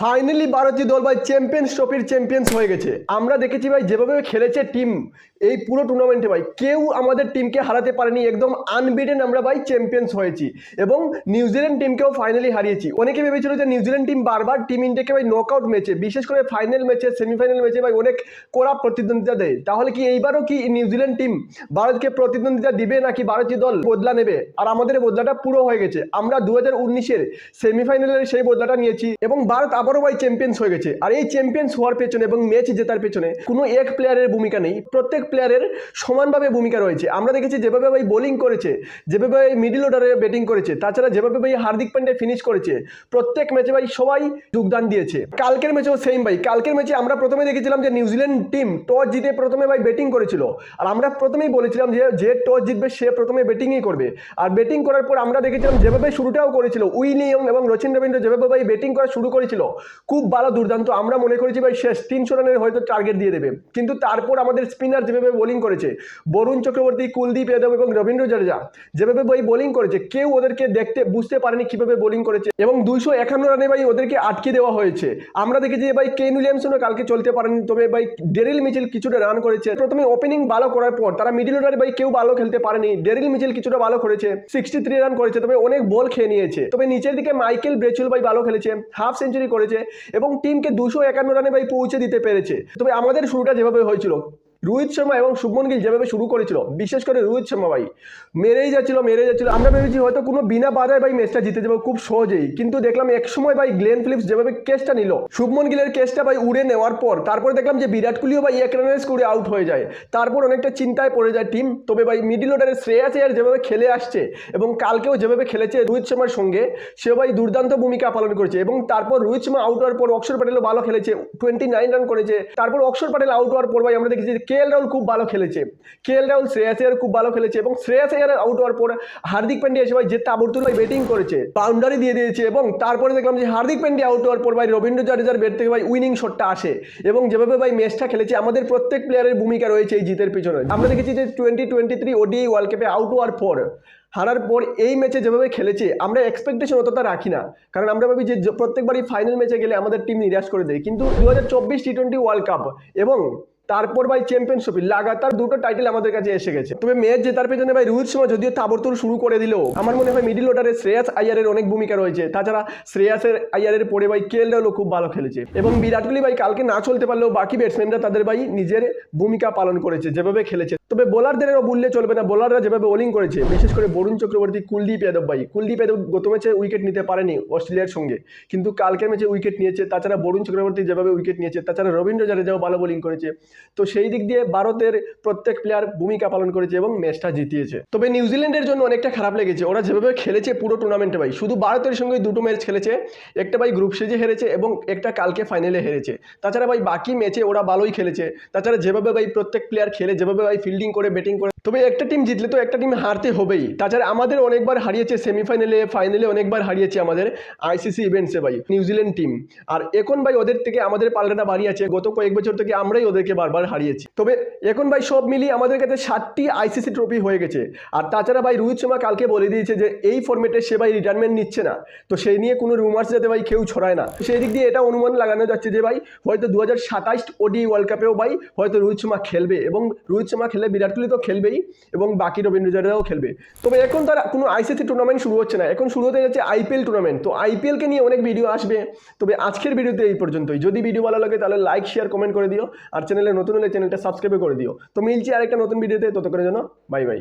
Finally ভারতীয় দল ভাই চ্যাম্পিয়ন্স ট্রফির চ্যাম্পিয়ন্স হয়ে গেছে। আমরা দেখেছি ভাই, যেভাবে খেলেছে টিম এই পুরো টুর্নামেন্টে ভাই, কেউ আমাদের টিমকে হারাতে পারেনি, একদম আনবিটেন আমরা ভাই চ্যাম্পিয়ন্স হয়েছি। এবং নিউজিল্যান্ড টিমকেও ফাইনালি হারিয়েছি। অনেকে ভেবেছিল যে নিউজিল্যান্ড টিম বারবার টিম ইন্ডিয়াকে ভাই নক আউট ম্যাচে বিশেষ করে ফাইনাল ম্যাচে সেমিফাইনাল ম্যাচে ভাই অনেক কড়া প্রতিদ্বন্দ্বিতা দেয়। তাহলে কি এইবারও কি নিউজিল্যান্ড টিম ভারতকে প্রতিদ্বন্দ্বিতা দিবে নাকি ভারতীয় দল বদলা নেবে? আর আমাদের বদলাটা পুরো হয়ে গেছে। আমরা দু হাজার উনিশের সেমিফাইনালের সেই বদলাটা নিয়েছি। এবং ভারত আবারও ভাই চ্যাম্পিয়ন্স হয়ে গেছে। আর এই চ্যাম্পিয়ন্স হওয়ার পেছনে এবং ম্যাচ জেতার পেছনে কোনো এক প্লেয়ারের ভূমিকা নেই। প্রত্যেক প্লেয়ারের সমানভাবে ভূমিকা রয়েছে। আমরা দেখেছি যেভাবে ভাই বোলিং করেছে, যেভাবে ভাই মিডিল অর্ডারে ব্যাটিং করেছে, তাছাড়া যেভাবে ভাই হার্দিক পান্ডে ফিনিশ করেছে, প্রত্যেক ম্যাচে ভাই সবাই যোগদান দিয়েছে। কালকের ম্যাচেও সেম ভাই। কালকের ম্যাচে আমরা প্রথমে দেখেছিলাম যে নিউজিল্যান্ড টিম টস জিতে প্রথমে ভাই ব্যাটিং করেছিল। আর আমরা প্রথমেই বলেছিলাম যে যে টস জিতবে সে প্রথমে ব্যাটিংই করবে। আর ব্যাটিং করার পর আমরা দেখেছিলাম যেভাবে শুরুটাও করেছিল, উইলিয়ম এবং রচিন রবীন্দ্র যেভাবে ভাই ব্যাটিং করা শুরু করেছিল খুব ভালো দুর্দান্ত। আমরা মনে করেছি ভাই শেষ তিনশো রানের হয়তো টার্গেট দিয়ে দেবে। কিন্তু তারপর আমাদের স্পিনার যেভাবে বোলিং করেছে, বরুণ চক্রবর্তী, কুলদীপ যাদব এবং রবীন্দ্র জাডেজা, যেভাবে ভাই বোলিং করেছে, কেউ ওদেরকে দেখতে বুঝতে পারেনি কীভাবে বোলিং করেছে। এবং দুইশো একান্ন রানে ভাই ওদেরকে আটকে দেওয়া হয়েছে। আমরা দেখেছি ভাই কেন উইলিয়ামসনও কালকে চলতে পারেনি, তবে ভাই ডেরিল মিচেল কিছুটা রান করেছে। প্রথমে ওপেনিং ভালো করার পর, তারা মিডিল অর্ডারে ভাই কেউ ভালো খেলতে পারেনি। ডেরিল মিচেল কিছুটা ভালো করেছে সিক্সটি রান করেছে, তবে অনেক বল খেয়ে নিয়েছে। তবে নিচের দিকে মাইকেল ব্রেচুল ভাই ভালো খেলেছে হাফ সেঞ্চুরি করেছে এবং টিমকে দুশো একান্ন রানে ভাই পৌঁছে দিতে পেরেছে। তবে আমাদের শুরুটা যেভাবে হয়েছিল রোহিত শর্মা এবং শুভমন গিল যেভাবে শুরু করেছিল, বিশেষ করে রোহিত শর্মা ভাই। মেরেই যাচ্ছিল মেরে যাচ্ছিল। আমরা ভেবেছি হয়তো কোনো বিনা বাধায় ভাই ম্যাচটা জিতে যাব খুব সহজেই। কিন্তু দেখলাম এক সময় ভাই গ্লেন ফিলিপস যেভাবে কেসটা নিল, শুভমন গিলের কেসটা ভাই উড়ে নেওয়ার পর, তারপর দেখলাম যে বিরাট কোহলিও ভাই এক রানের স্কোরে আউট হয়ে যায়। তারপর অনেকটা চিন্তায় পড়ে যায় টিম তবে ভাই মিডিল অর্ডারে শ্রেয়াস আয়ার যেভাবে খেলে আসছে এবং কালকেও যেভাবে খেলেছে রোহিত শর্মার সঙ্গে সে ভাই দুর্দান্ত ভূমিকা পালন করেছে এবং তারপর রোহিত শর্মা আউট হওয়ার পর অক্ষর প্যাটেলও ভালো খেলেছে টোয়েন্টি নাইন রান করেছে। তারপর অক্ষর প্যাটেল আউট হওয়ার পর ভাই আমরা দেখেছি কে এল রাহুল খুব ভালো খেলেছে। কে এল রাহুল শ্রেয়াস আয়ার খুব ভালো খেলেছে এবং শ্রেয়াস আয়ার আউট হওয়ার পর হার্দিক পান্ডিয়া এসে ভাই যে তাবরতুল ভাই ব্যাটিং করেছে বাউন্ডারি দিয়ে দিয়েছে এবং তারপরে দেখলাম যে হার্দিক পান্ডিয়া আউট হওয়ার পর ভাই রবীন্দ্র জাডেজার ব্যাট থেকে ভাই উইনিং শটটা আসে এবং যেভাবে ভাই ম্যাচটা খেলেছে, আমাদের প্রত্যেক প্লেয়ারের ভূমিকা রয়েছে এই জিতের পিছনে। আমরা দেখেছি যে twenty twenty three ODI world কাপে আউট হওয়ার পর, হারার পর এই ম্যাচে যেভাবে খেলেছে, আমরা এক্সপেকটেশন অতটা রাখি না। কারণ আমরা ভাবি যে প্রত্যেকবারই ফাইনাল ম্যাচে গেলে আমাদের টিম নিরাশ করে দেয়। কিন্তু দু হাজার চব্বিশ টি টোয়েন্টি ওয়ার্ল্ড কাপ এবং তারপর ভাই চ্যাম্পিয়নশিপ লাগাতার দুটো টাইটেল আমাদের কাছে এসে গেছে। তবে ম্যাচ জেতার পেছনে ভাই রোহিত শর্মা যদিও তাবরতুল শুরু করে দিলেও আমার মনে হয় মিডিল অর্ডারে শ্রেয়াস আইয়ারের অনেক ভূমিকা রয়েছে। তাছাড়া শ্রেয়াসের আইয়ারের পরে ভাই কে খুব ভালো খেলেছে। এবং বিরাট কোহলি ভাই কালকে না চলতে পারলেও বাকি ব্যাটসম্যানরা তাদের ভাই নিজের ভূমিকা পালন করেছে, যেভাবে খেলেছে। তবে বোলারদেরও বললে চলবে না। বোলাররা যেভাবে বোলিং করেছে, বিশেষ করে বরুণ চক্রবর্তী, কুলদীপ যাদব ভাই। কুলদীপ যাদব গত ম্যাচে উইকেট নিতে পারেনি অস্ট্রেলিয়ার সঙ্গে। কিন্তু কালকের ম্যাচে উইকেট নিয়েছে, তাছাড়া বরুণ চক্রবর্তী যেভাবে উইকেট নিয়েছে, তাছাড়া রবীন্দ্র জাডেজাও ভালো বোলিং করেছে। তো সেই দিক দিয়ে ভারতের প্রত্যেক প্লেয়ার ভূমিকা পালন করেছে এবং ম্যাচটা জিতিয়েছে। তবে নিউজিল্যান্ডের জন্য অনেকটা খারাপ লেগেছে। ওরা যেভাবে খেলেছে পুরো টুর্নামেন্টে ভাই, শুধু ভারতের সঙ্গে দুটো ম্যাচ খেলেছে। একটা ভাই গ্রুপ স্টেজে হেরেছে এবং একটা কালকে ফাইনালে হেরেছে। তাছাড়া ভাই বাকি ম্যাচে ওরা ভালোই খেলেছে। তাছাড়া যেভাবে ভাই প্রত্যেক প্লেয়ার খেলে, যেভাবে ভাই ফিল্ডিং করে ব্যাটিং করে তবে একটা টিম জিতলে তো একটা টিম হারতে হবেই। তাছাড়া আমাদের অনেকবার হারিয়েছে সেমিফাইনালে ফাইনালে অনেকবার হারিয়েছে আমাদের আইসিসি ইভেন্টসে ভাই নিউজিল্যান্ড টিম আর এখন ভাই ওদের থেকে আমাদের পাল্টাটা বাড়ি আছে। গত কয়েক বছর থেকে আমরাই ওদেরকে বারবার হারিয়েছি। তবে এখন ভাই সব মিলিয়ে আমাদের কাছে সাতটি আইসিসি ট্রফি হয়ে গেছে। আর তাছাড়া ভাই রোহিত শর্মা কালকে বলে দিয়েছে যে, এই ফর্মেটে সে ভাই রিটায়ারমেন্ট নিচ্ছে না। তো সেই নিয়ে কোনো রুমার্স যাতে ভাই কেউ ছড়ায় না। সেই দিক দিয়ে এটা অনুমান লাগানো যাচ্ছে যে ভাই, হয়তো দু হাজার সাতাইশ ওডি ওয়ার্ল্ড কাপেও ভাই হয়তো রোহিত শর্মা খেলবে। এবং রোহিত শর্মা খেলে বিরাট কোহলি তো খেলবেই। এবং বাকি রবীন্দ্র জাডেজাও খেলবে। তবে এখন তার কোনো আইসিসি টুর্নামেন্ট শুরু হচ্ছে না। এখন শুরু হতে যাচ্ছে আইপিএল টুর্নামেন্ট তো আইপিএলকে নিয়ে অনেক ভিডিও আসবে। তবে আজকের ভিডিওতে এই পর্যন্তই। যদি ভিডিও ভালো লাগে তাহলে লাইক শেয়ার কমেন্ট করে দিও। আর চ্যানেলে নতুন হলে চ্যানেলটা সাবস্ক্রাইব করে দিও। তো মিলছি আরেকটা নতুন ভিডিওতে ততক্ষণের জন্য বাই বাই